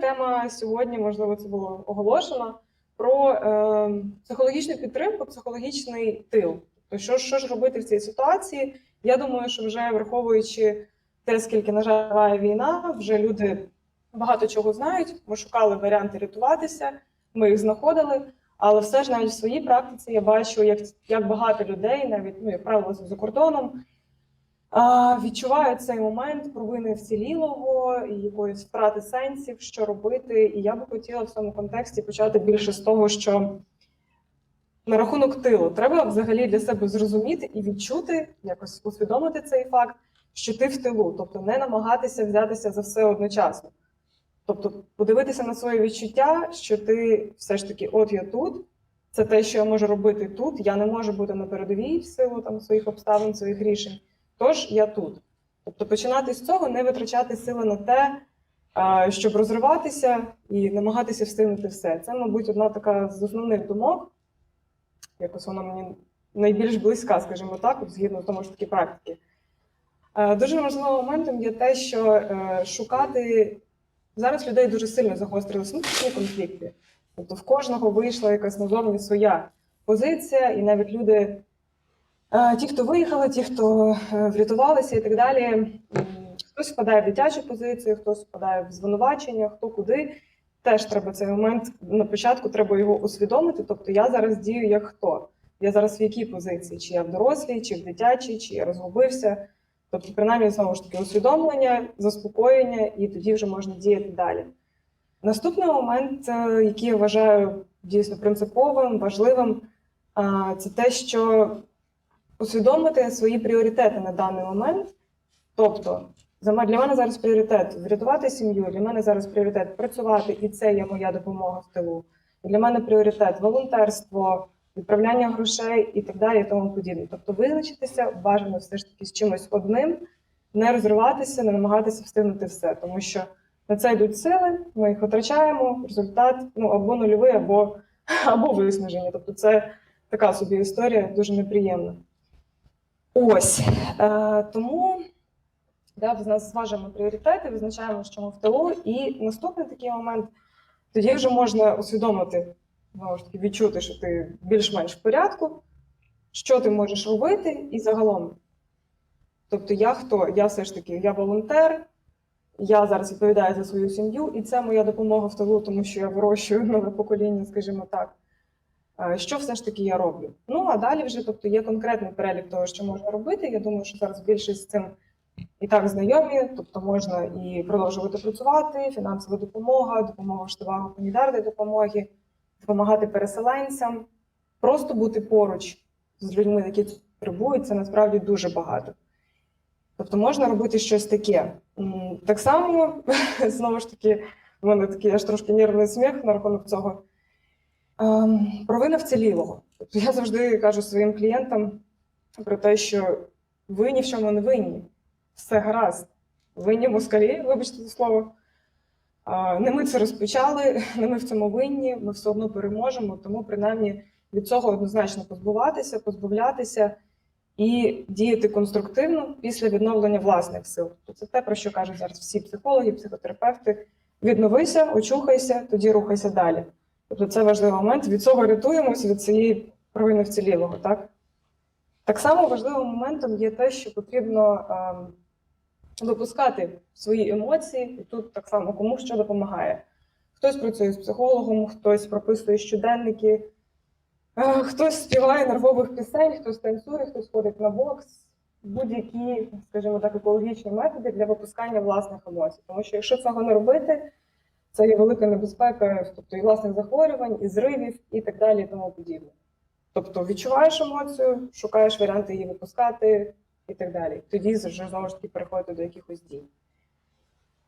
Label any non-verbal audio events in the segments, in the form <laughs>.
тема сьогодні, можливо, це було оголошено про е, психологічну підтримку, психологічний тил. Тобто, що, що ж робити в цій ситуації? Я думаю, що вже враховуючи те, скільки на жаль війна, вже люди багато чого знають. Ми шукали варіанти рятуватися, ми їх знаходили. Але все ж навіть в своїй практиці я бачу, як, як багато людей, навіть ну, як правило, за кордоном, а, відчувають цей момент провини вцілілого і якоїсь втрати сенсів, що робити. І я би хотіла в цьому контексті почати більше з того, що на рахунок тилу треба взагалі для себе зрозуміти і відчути, якось усвідомити цей факт, що ти в тилу, тобто не намагатися взятися за все одночасно. Тобто подивитися на своє відчуття, що ти все ж таки, от я тут, це те, що я можу робити тут. Я не можу бути на передовій в силу там своїх обставин, своїх рішень. Тож я тут. Тобто починати з цього, не витрачати сили на те, щоб розриватися і намагатися встигнути все. Це, мабуть, одна така з основних думок. Якось вона мені найбільш близька, скажімо так, згідно тому ж таки практики. Е, Дуже важливим моментом є те, що е, шукати зараз людей дуже сильно загострилися внутрішні конфлікти. Тобто в кожного вийшла якась назовні своя позиція, і навіть люди, ті, хто виїхали, ті, хто е, врятувалися і так далі, хтось впадає в дитячу позицію, хтось впадає в звинувачення, хто куди. Теж треба цей момент на початку треба його усвідомити. Тобто я зараз дію як хто. Я зараз в якій позиції? Чи я в дорослій, чи в дитячій, чи я розгубився. Тобто, принаймні, знову ж таки, усвідомлення, заспокоєння, і тоді вже можна діяти далі. Наступний момент, е, який я вважаю дійсно принциповим, важливим, це те, що усвідомити свої пріоритети на даний момент. Тобто, для мене зараз пріоритет врятувати сім'ю, для мене зараз пріоритет працювати, і це є моя допомога в тилу. Для мене пріоритет волонтерство, відправляння грошей і так далі, і тому подібне. Тобто визначитися бажано все ж таки з чимось одним, не розриватися, не намагатися встигнути все, тому що на це йдуть сили, ми їх витрачаємо, результат ну або нульовий, або, <laughs> або виснаження. Тобто, це така собі історія дуже неприємна. Ось е, тому да, в нас зважимо пріоритети, визначаємо, що ми в тилу, і наступний такий момент тоді вже можна усвідомити, знову ж таки, відчути, що ти більш-менш в порядку, що ти можеш робити, і загалом. Тобто, я хто? Я все ж таки я волонтер, я зараз відповідаю за свою сім'ю, і це моя допомога в тилу, тому що я вирощую нове покоління, скажімо так. Е, Що все ж таки я роблю? Ну а далі вже тобто є конкретний перелік того, що можна робити. Я думаю, що зараз більшість з цим і так знайомі, тобто можна і продовжувати працювати, фінансова допомога, допомога в штабах гуманітарної допомоги, допомагати переселенцям, просто бути поруч з людьми, які потребують, це насправді дуже багато. Тобто можна робити щось таке. Так само, <laughs> знову ж таки, в мене такий аж трошки нервний сміх на рахунок цього. Ем, Провина вцілілого. Я завжди кажу своїм клієнтам про те, що ви ні в чому не винні. Все гаразд. Винні москалі, вибачте це слово. Не ми це розпочали, не ми в цьому винні, ми все одно переможемо, тому принаймні від цього однозначно позбуватися, позбавлятися і діяти конструктивно після відновлення власних сил. Тобто це те, про що кажуть зараз всі психологи, психотерапевти. Відновися, очухайся, тоді рухайся далі. Тобто це важливий момент. Від цього рятуємося від цієї провини вцілілого. Так? так само важливим моментом є те, що потрібно ем, випускати свої емоції, і тут так само кому що допомагає. Хтось працює з психологом, хтось прописує щоденники, е, хтось співає нервових пісень, хтось танцює, хтось ходить на бокс. Будь-які, скажімо так, екологічні методи для випускання власних емоцій. Тому що якщо цього не робити, це є велика небезпека, тобто і власних захворювань, і зривів, і так далі, і тому подібне. Тобто відчуваєш емоцію, шукаєш варіанти її випускати і так далі. Тоді вже знову ж таки переходити до якихось дій.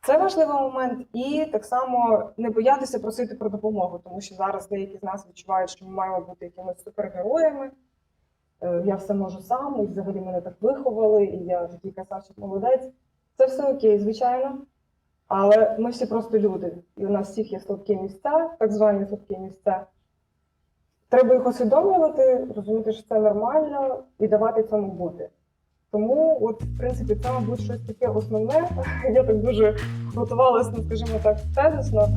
Це важливий момент, і так само не боятися просити про допомогу, тому що зараз деякі з нас відчувають, що ми маємо бути якимись супергероями. Е, Я все можу сам, і взагалі мене так виховали, і я такий красавчик молодець. Це все окей, звичайно. Але ми всі просто люди, і у нас всіх є слабкі місця, так звані слабкі місця. Треба їх усвідомлювати, розуміти, що це нормально, і давати цьому бути. Тому, от, в принципі, це, мабуть, щось таке основне. <laughs> Я так дуже готувалася, ну, скажімо так, тезисно.